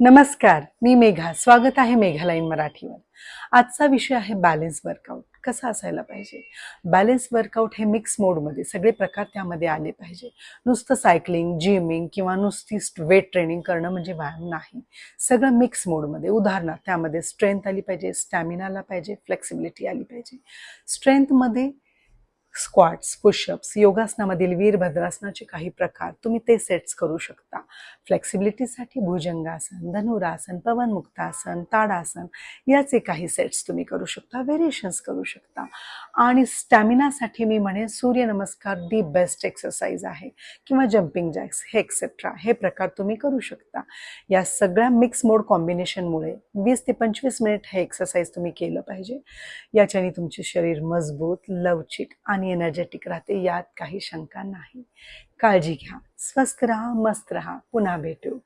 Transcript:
नमस्कार मी मेघा. स्वागत आहे मेघालाईन मराठीवर. आजचा विषय आहे बॅलेन्स वर्कआउट कसा असायला पाहिजे? बॅलेन्स वर्कआउट हे मिक्स मोडमध्ये सगळे प्रकार त्यामध्ये आले पाहिजे. नुसतं सायकलिंग जिमिंग किंवा नुसती वेट ट्रेनिंग करणं म्हणजे व्यायाम नाही. सगळं मिक्स मोडमध्ये उदाहरणार्थ त्यामध्ये स्ट्रेंथ आली पाहिजे स्टॅमिना आला पाहिजे फ्लेक्सिबिलिटी आली पाहिजे. स्ट्रेंथमध्ये स्क्वॉट्स पुशअप्स योगासनामधील वीरभद्रासनाचे काही प्रकार तुम्ही ते सेट्स करू शकता. फ्लेक्सिबिलिटीसाठी भुजंगासन धनुरासन पवनमुक्तासन ताडासन याचे काही सेट्स तुम्ही करू शकता व्हेरिएशन्स करू शकता. आणि स्टॅमिनासाठी मी म्हणेन सूर्यनमस्कार दी बेस्ट एक्सरसाइज आहे. किंवा जम्पिंग जॅक्स हे एक्सेट्रा हे प्रकार तुम्ही करू शकता. या सगळ्या मिक्स मोड कॉम्बिनेशनमुळे वीस ते पंचवीस मिनिट हे एक्सरसाइज तुम्ही केलं पाहिजे. याच्याने तुमचे शरीर मजबूत लवचिक आणि आणि एनर्जेटिक राहते यात काही शंका नाही. काळजी घ्या. स्वस्थ राहा मस्त राहा. पुन्हा भेटू.